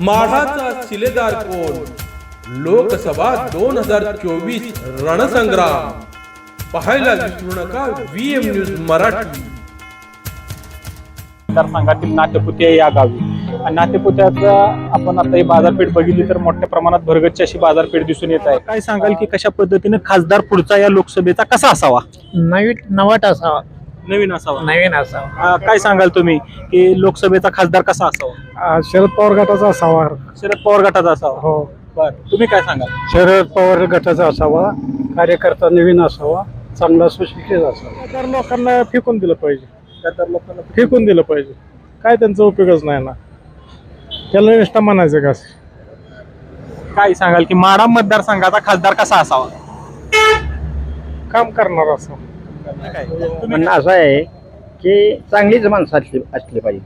माढाचा शिलेदार कोण? लोकसभा दोन हजार चोवीस रणसंग्राम. पाहायला विसरू नका व्ही एम न्यूज मराठी. मतदारसंघातील नातेपुते या गावी. आणि नातेपुत्याचा आपण आता ही बाजारपेठ बघितली तर मोठ्या प्रमाणात भरगतची अशी बाजारपेठ दिसून येत आहे. काय सांगाल की कशा पद्धतीने खासदार पुढचा या लोकसभेचा कसा असावा? नवीन नवट असावा. नवीन असावा. नवीन असावा. अं, काय सांगाल तुम्ही की लोकसभेचा खासदार कसा असावा? शरद पवार गटाचा असावा. शरद पवार गटाचा असावा. हो. बर तुम्ही काय सांगाल? शरद पवार गटाचा असावा कार्यकर्ता नवीन असावा चांगला सुशिक्षित असावा. तर लोकांना फेकून दिलं पाहिजे. तर लोकांना फेकून दिलं पाहिजे. काय त्यांचा उपयोगच नाही ना. त्याला निष्ठा म्हणायचं का काय सांगाल की माडा मतदारसंघाचा खासदार कसा असावा? काम करणार? तुम्ही म्हणणं असं आहे की चांगलीच माणसं असली असली पाहिजे.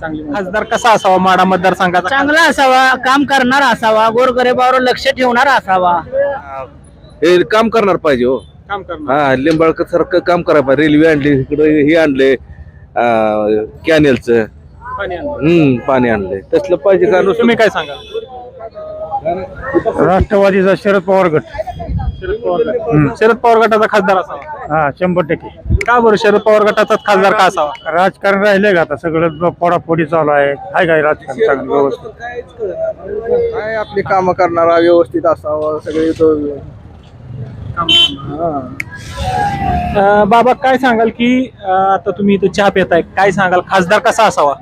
चांगली खासदार कसा असावा? माडा मतदारसंघाचा चांगला असावा काम करणारा असावा गोरगरिबावर लक्ष ठेवणारा असावा. हे काम करणार पाहिजे हो. काम करणार. हा लिंबाळकर सारखं काम करायला पाहिजे. रेल्वे आणली इकडे हे आणले कॅनेलचं. पाणी आणलं. हम्म पाणी आणलंय तसलं पाहिजे का नुसतं? तुम्ही काय सांगाल राष्ट्रवादीचा शरद पवार गट. शरद पवार गट. शरद पवार गटाचा खासदार असावा. हा शंभर टक्के. का बरं? शरद पवार गटाचाच खासदार का असावा? राजकारण राहिले का आता? सगळं फोडाफोडी चालू आहे. काय काय राजकारण चांगलं व्यवस्थित? काय आपली कामं करणारा व्यवस्थित असावं सगळे अं, बाबा काय सांगाल की अं, आता तुम्ही इथं चहा पिताय. काय सांगाल? खासदार कसा असावा?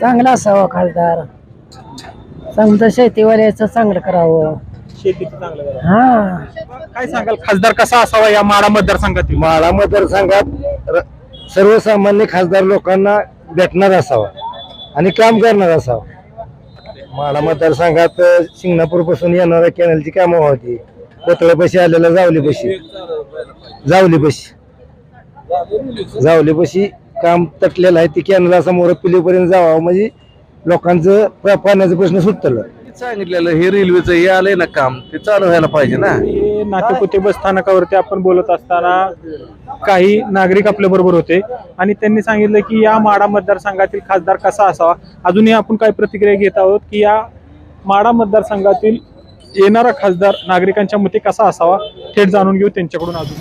चांगला असावा खासदार. समजा शेतीवाल्याचं चांगलं करावं. शेतीचं चांगलं करा. हा. काय सांगाल खासदार कसा असावा या माडा मतदारसंघातील? माळा मतदारसंघात र- सर्वसामान्य खासदार लोकांना भेटणार असावा आणि काम करणार असावा. माळा मतदारसंघात शिंगणापूरपासून येणाऱ्या कॅनलची कामं व्हावी कोतळे पशी आलेला जावली पशी जावली पशी जावली पशी काम तटलेलं आहे ती कॅनल समोर पिलीपर्यंत जावं. म्हणजे लोकांचं प- पाण्याचा प्रश्न सुटतलं. सांगितलेलं हे रेल्वेचं हे आलंय ना काम ते चालू व्हायला पाहिजे ना? हे नातेपुते बस स्थानकावरती आपण बोलत असताना काही नागरिक आपल्या बरोबर होते आणि त्यांनी सांगितलं की या माडा मतदारसंघातील खासदार कसा असावा? अजूनही आपण काय प्रतिक्रिया घेत आहोत की या माडा मतदारसंघातील येणारा खासदार नागरिकांच्या मते कसा असावा थेट जाणून घेऊ त्यांच्याकडून अजून.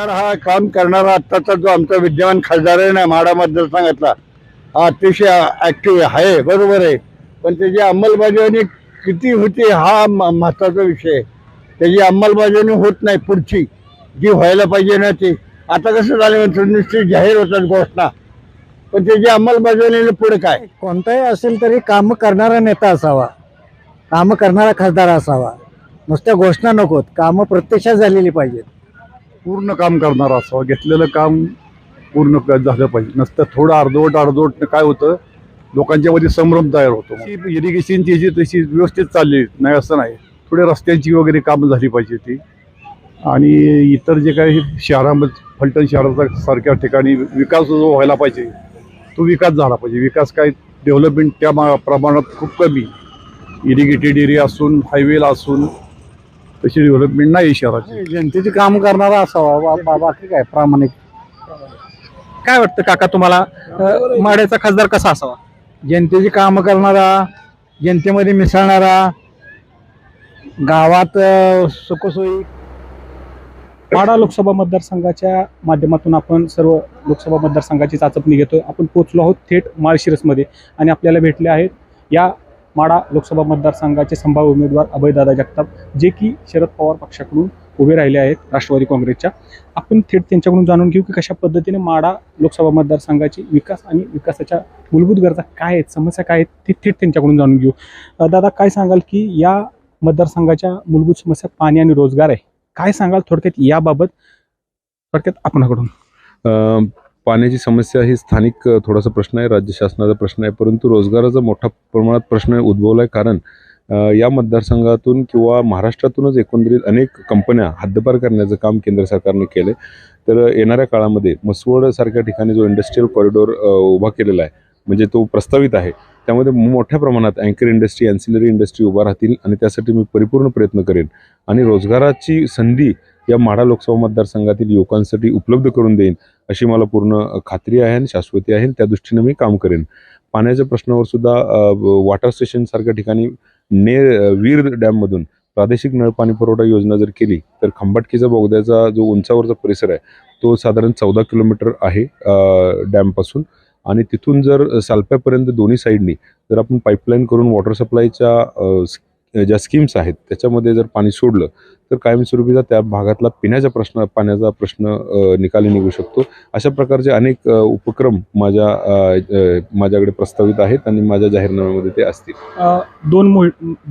खासदार हा काम करणारा आत्ताचा जो आमचा विद्यमान खासदार आहे ना म्हाडा मतदारसंघातला हा अतिशय ऍक्टिव्ह आहे बरोबर आहे. पण त्याची अंमलबजावणी किती होती हा महत्त्वाचा विषय आहे. त्याची अंमलबजावणी होत नाही पुढची. जी व्हायला पाहिजे ना ती. आता कसं झालं म्हणतो नुसती जाहीर होतात घोषणा. पण त्याची अंमलबजावणी पुढे काय? कोणताही असेल तरी काम करणारा नेता असावा. काम करणारा खासदार असावा. नुसत्या घोषणा नकोत. कामं प्रत्यक्षात झालेली पाहिजेत. पूर्ण काम करणारा असावा. घेतलेलं काम पूर्ण झालं पाहिजे. नसतं थोडं अर्धवट अर्धवट काय होतं लोकांच्या मध्ये संभ्रम तयार होतो. इरिगेशनची जी तशी व्यवस्थित चालली नाही असं नाही. थोडे रस्त्यांची वगैरे कामं झाली पाहिजे ती आणि इतर जे काही शहरामध्ये फलटण शहराचा सारख्या ठिकाणी विकास जो व्हायला पाहिजे तो विकास झाला पाहिजे. विकास काय डेव्हलपमेंट त्या मा- प्रमाणात खूप कमी. इरिगेटेड एरिया असून हायवेला असून तशी डेव्हलपमेंट नाही शहराची. जनतेची काम करणारा असावा. बा- बा- बाकी काय? प्रामाणिक. काय वाटतं काका तुम्हाला? अं, माड्याचा खासदार कसा असावा? जनतेची काम करणारा जनतेमध्ये मिसळणारा गावात अ, सुखसोयी. माडा लोकसभा मतदारसंघाच्या माध्यमातून आपण सर्व लोकसभा मतदारसंघाची चाचपणी घेतोय. आपण पोहोचलो आहोत थेट माळशिरसमध्ये आणि आपल्याला भेटले आहेत या माडा लोकसभा मतदारसंघाचे संभाव्य उमेदवार अभयदादा जगताप जे की शरद पवार पक्षाकडून उभे राहिले आहेत राष्ट्रवादी काँग्रेसच्या. आपण थेट त्यांच्याकडून जाणून घेऊ की कशा पद्धतीने माडा लोकसभा मतदारसंघाची विकास आणि विकासाच्या मूलभूत गरजा काय आहेत समस्या काय आहेत ते थेट त्यांच्याकडून जाणून घेऊ. दादा काय सांगाल की या मतदारसंघाच्या मूलभूत समस्या पाणी आणि रोजगार आहे? काय सांगाल थोडक्यात याबाबत? थोडक्यात आपणाकडून. पाण्याची समस्या ही स्थानिक थोडासा प्रश्न आहे राज्य शासनाचा प्रश्न आहे परंतु रोजगाराचा मोठा प्रमाणात प्रश्न उद्भवला आहे कारण या मतदारसंघातून किंवा महाराष्ट्रातूनच एकंदरीत अनेक कंपन्या हद्दपार करण्याचं काम केंद्र सरकारने केले तर येणाऱ्या काळामध्ये मसवडसारख्या ठिकाणी जो इंडस्ट्रीयल कॉरिडॉर उभा केलेला आहे म्हणजे तो प्रस्तावित आहे त्यामध्ये मोठ्या प्रमाणात अँकर इंडस्ट्री अँसिलरी इंडस्ट्री उभा राहतील आणि त्यासाठी मी परिपूर्ण प्रयत्न करेन. आणि रोजगाराची संधी या माढा लोकसभा मतदारसंघातील युवकांसाठी उपलब्ध करून देईन अशी मला पूर्ण खात्री आहे आणि शाश्वती आहे. आणि त्या दृष्टीनं मी काम करेन. पाण्याच्या प्रश्नावर सुद्धा वॉटर स्टेशनसारख्या ठिकाणी ने वीर डॅममधून प्रादेशिक नळ पाणी पुरवठा योजना जर केली तर खंबाटकीचा बोगद्याचा जो उंचावरचा परिसर आहे तो साधारण चौदा किलोमीटर आहे डॅमपासून. आणि तिथून जर सालप्यापर्यंत दोन्ही साईडनी जर आपण पाईपलाईन करून वॉटर सप्लायच्या ज्या स्कीम्स आहेत त्याच्यामध्ये जर पाणी सोडलं तर कायमस्वरूपीचा त्या भागातला पिण्याचा प्रश्न पाण्याचा प्रश्न निकाली निघू शकतो. अशा प्रकारचे अनेक उपक्रम माझ्या माझ्याकडे प्रस्तावित आहेत आणि माझ्या जाहीरनाम्यामध्ये ते असतील. दोन मो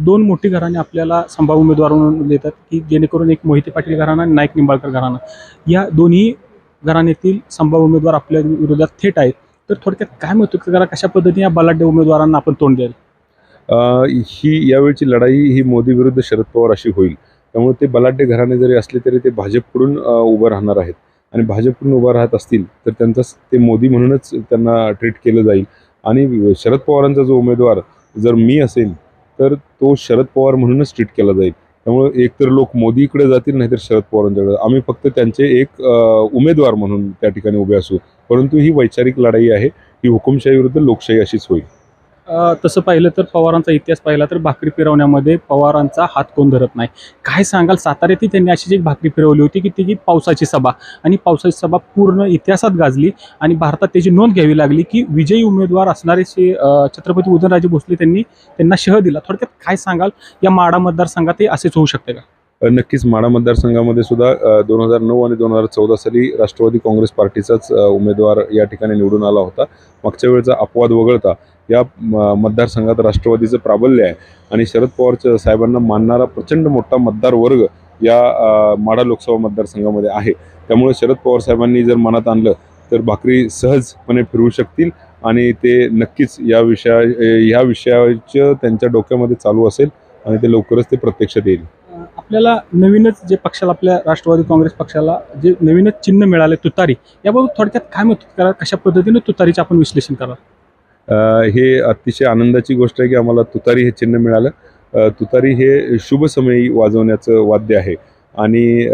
दोन मोठी घराणे आपल्याला संभाव्य उमेदवार म्हणून देतात की जेणेकरून एक मोहिते पाटील घराणा आणि नाईक निंबाळकर घराणा. या दोन्ही घराण्यातील संभाव्य उमेदवार आपल्या विरोधात थेट आहेत. तर थोडक्यात काय महत्त्व करा कशा पद्धतीने या बलाढ्य उमेदवारांना आपण तोंड द्यायला ही यावेळची लढाई ही मोदी विरुद्ध शरद पवार अशी होईल. त्यामुळे ते बलाढ्य घराणे जरी असले तरी ते भाजपकडून उभं राहणार आहेत. आणि भाजपकडून उभं राहत असतील तर त्यांचा ते मोदी म्हणूनच त्यांना ट्रीट केलं जाईल. आणि शरद पवारांचा जो उमेदवार जर मी असेल तर तो शरद पवार म्हणूनच ट्रीट केला जाईल. त्यामुळे एकतर लोक मोदीकडे जातील नाहीतर शरद पवारांच्याकडे. आम्ही फक्त त्यांचे एक उमेदवार म्हणून त्या ठिकाणी उभे असू. परंतु ही वैचारिक लढाई आहे. ही हुकुमशाही विरुद्ध लोकशाही अशीच होईल. तसं पाहिलं तर पवारांचा इतिहास पाहिला तर भाकरी फिरवण्यामध्ये पवारांचा हात कोण धरत नाही. काय सांगाल? साताऱ्यातही त्यांनी अशी जी भाकरी फिरवली होती की ती पावसाची सभा आणि पावसाची सभा पूर्ण इतिहासात गाजली आणि भारतात त्याची नोंद घ्यावी लागली की विजयी उमेदवार असणारे श्री छत्रपती उदयनराजे भोसले त्यांनी त्यांना शह दिला. थोडक्यात काय सांगाल? या माडा मतदारसंघातही असेच होऊ शकते का? नक्कीच माढा मतदारसंघामध्ये सुद्धा दोन हजार नऊ आणि दोन हजार चौदा साली राष्ट्रवादी काँग्रेस पार्टीचाच उमेदवार या ठिकाणी निवडून आला होता. मागच्या वेळचा अपवाद वगळता या मतदारसंघात राष्ट्रवादीचं प्राबल्य आहे. आणि शरद पवार साहेबांना मानणारा प्रचंड मोठा मतदार वर्ग या माढा लोकसभा मतदारसंघामध्ये आहे. त्यामुळे शरद पवार साहेबांनी जर मनात आणलं तर भाकरी सहजपणे फिरवू शकतील आणि ते नक्कीच या विषया ह्या विषयाचं त्यांच्या डोक्यामध्ये चालू असेल आणि ते लवकरच ते प्रत्यक्षात येईल. आपल्याला नवीनच जे पक्षाला आपल्या राष्ट्रवादी काँग्रेस पक्षाला जे नवीनच चिन्ह मिळाले तुतारी याबाबत थोडक्यात काय मत करा कशा पद्धतीने तुतारीचे आपण विश्लेषण करा हे अतिशय आनंदाची गोष्ट आहे की आम्हाला तुतारी हे चिन्ह मिळालं. तुतारी हे शुभ समयी वाजवण्याचं वाद्य आहे. आणि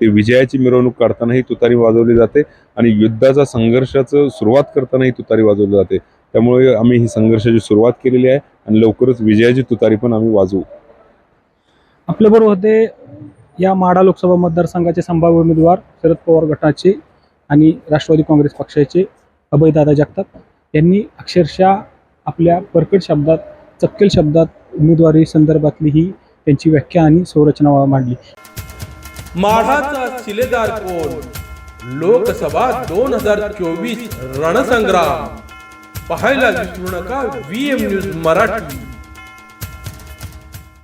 ते विजयाची मिरवणूक काढतानाही तुतारी वाजवली जाते आणि युद्धाचा संघर्षाचं सुरुवात करतानाही तुतारी वाजवली जाते. त्यामुळे आम्ही ही संघर्षाची सुरुवात केलेली आहे आणि लवकरच विजयाची तुतारी पण आम्ही वाजवू. आपल्याबरोबर होते या माढा लोकसभा मतदारसंघाचे संभाव्य उमेदवार शरद पवार गटाचे आणि राष्ट्रवादी काँग्रेस पक्षाचे अभयदादा जगताप यांनी अक्षरशः आपल्या परकट शब्दात चक्केल शब्दात उमेदवारी संदर्भातली ही त्यांची व्याख्या आणि संरचना मांडली. माढाचा शिलेदार कोण? लोकसभा दोन हजार चोवीस रणसंग्राम. पाहायला विसरू नका व्ही एम न्यूज मराठी.